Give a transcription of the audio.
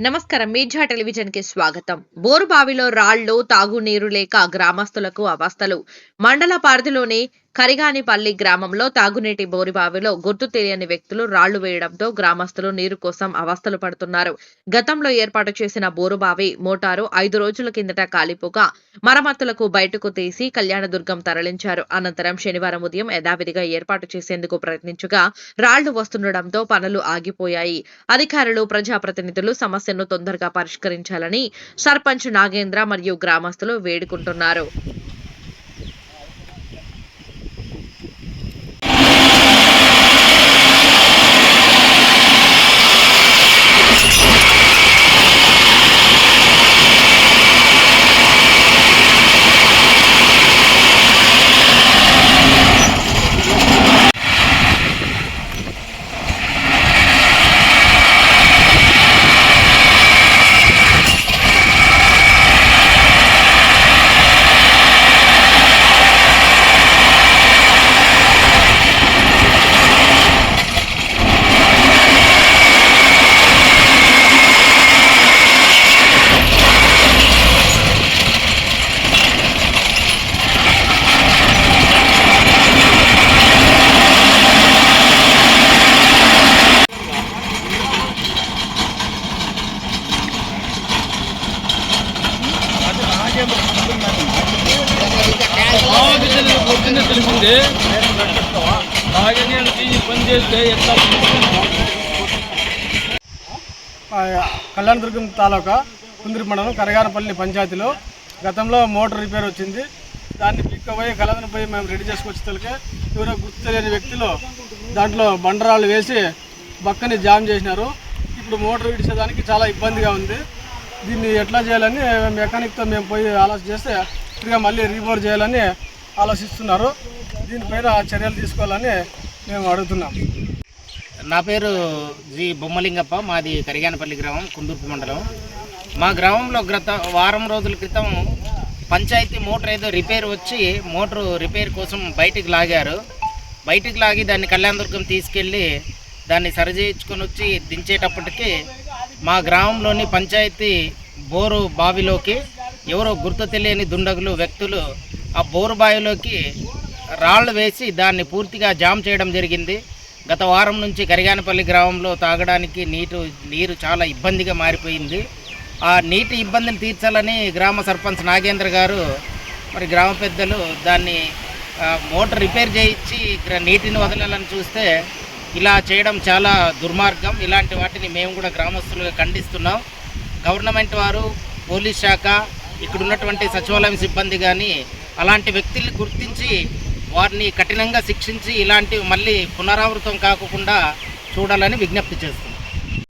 నమస్కారం. మీడియా టెలివిజన్కి స్వాగతం. బోరుబావిలో రాళ్ళు తాగునీరు లేక గ్రామస్తులకు అవస్థలు. మండల పరిధిలోని కరిగానిపల్లి గ్రామంలో తాగునీటి బోరుబావిలో గుర్తు తెలియని వ్యక్తులు రాళ్ళు వేయడంతో గ్రామస్తులు నీరు కోసం అవస్థలు పడుతున్నారు. గతంలో ఏర్పాటు చేసిన బోరుబావి మోటారు ఐదు రోజుల కిందట కాలిపోగా మరమ్మతులకు బయటకు తీసి కళ్యాణదుర్గం తరలించారు. అనంతరం శనివారం ఉదయం యథావిధిగా ఏర్పాటు చేసేందుకు ప్రయత్నించగా రాళ్ళు వస్తుండటంతో పనులు ఆగిపోయాయి. అధికారులు ప్రజాప్రతినిధులు సమస్యను తొందరగా పరిష్కరించాలని సర్పంచ్ నాగేంద్ర మరియు గ్రామస్తులు వేడుకుంటున్నారు. ఆఫీసులు పొద్దున్నే తెలిసింది బాగానే తీసి పని చేస్తే ఎట్లా కళ్యాణదుర్గం తాలూకా కుందిరి మండలం కరగారపల్లి పంచాయతీలో గతంలో మోటార్ రిపేర్ వచ్చింది. దాన్ని పిక్కపోయి కలదను పోయి మేము రెడీ చేసుకొచ్చేతలకే ఎవరో గుర్తు తెలియని వ్యక్తులు దాంట్లో బండరాళ్ళు వేసి బక్కని జామ్ చేసినారు. ఇప్పుడు మోటార్ విడిచేదానికి చాలా ఇబ్బందిగా ఉంది. దీన్ని ఎట్లా చేయాలని మెకానిక్తో మేము పోయి ఆలోచన చేస్తే తిరిగా మళ్ళీ రీబోర్ చేయాలని ఆలోచిస్తున్నారు. దీనిపైన చర్యలు తీసుకోవాలని మేము అడుగుతున్నాం. నా పేరు జి బొమ్మలింగప్ప మాది కరిగానపల్లి గ్రామం కుందూర్పు మండలం. మా గ్రామంలో గత వారం రోజుల క్రితం పంచాయతీ మోటార్ ఏదో రిపేర్ వచ్చి మోటార్ రిపేర్ కోసం బయటికి లాగారు. బయటికి లాగి దాన్ని కళ్యాణదుర్గం తీసుకెళ్ళి దాన్ని సరిచేయించుకొని వచ్చి దించేటప్పటికి మా గ్రామంలోని పంచాయతీ బోరు బావిలోకి ఎవరో గుర్తు తెలియని దుండగులు వ్యక్తులు ఆ బోరు బావిలోకి రాళ్ళు వేసి దాన్ని పూర్తిగా జామ్ చేయడం జరిగింది. గత వారం నుంచి కరిగానపల్లి గ్రామంలో తాగడానికి నీటు నీరు చాలా ఇబ్బందిగా మారిపోయింది. ఆ నీటి ఇబ్బందిని తీర్చాలని గ్రామ సర్పంచ్ నాగేంద్ర గారు మరి గ్రామ పెద్దలు దాన్ని మోటార్ రిపేర్ చేయించి నీటిని వదలాలని చూస్తే ఇలా చేయడం చాలా దుర్మార్గం. ఇలాంటి వాటిని మేము కూడా గ్రామస్తులుగా ఖండిస్తున్నాం. గవర్నమెంట్ వారు పోలీస్ శాఖ ఇక్కడ ఉన్నటువంటి సచివాలయం సిబ్బంది కానీ అలాంటి వ్యక్తుల్ని గుర్తించి వారిని కఠినంగా శిక్షించి ఇలాంటివి మళ్ళీ పునరావృతం కాకుండా చూడాలని విజ్ఞప్తి చేస్తున్నాం.